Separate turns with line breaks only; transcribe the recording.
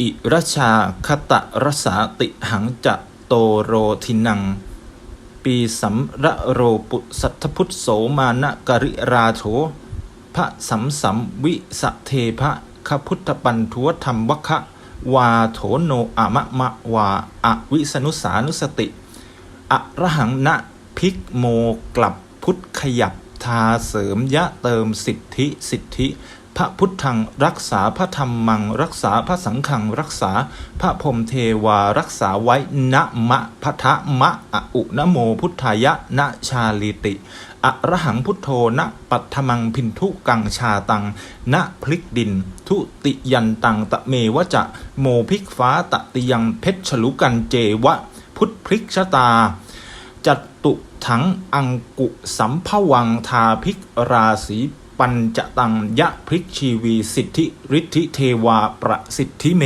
อิรชาคตะรสาติหังจะโตโรทินัง ปีสัมระโรปุสัทธพุทธโสมานะกริราโถพระสัมสัมวิสเทพะขพุทธปันทุวธรรมวคะวาโถโนอะมะมะวาอะวิสนุสานุสติอะระหังนะพิกโมกลับพุทธขยับทาเสริมยะเติมสิทธิสิทธิ พระพุทธังรักษาพระธรรมัง รักษาพระสังฆังรักษาพระพรมเทวารักษาไว้นะมะพะทะมะอะอุนะโมพุทธายะนะชาลิติอะระหังพุทโธนะปัทธมังพินทุกังชาตังนะพลิกดิน ทุติยันตังตะเมวะจะโมพลิกฟ้าตะติยังเพชรฉลุกันเจวะ พุทธพลิกชะตาจตุถังอังกุสัมภวังทาภิกราศี ปัญจตังยะพริกชีวี สิทธิฤทธิเทวาประสิทธิเม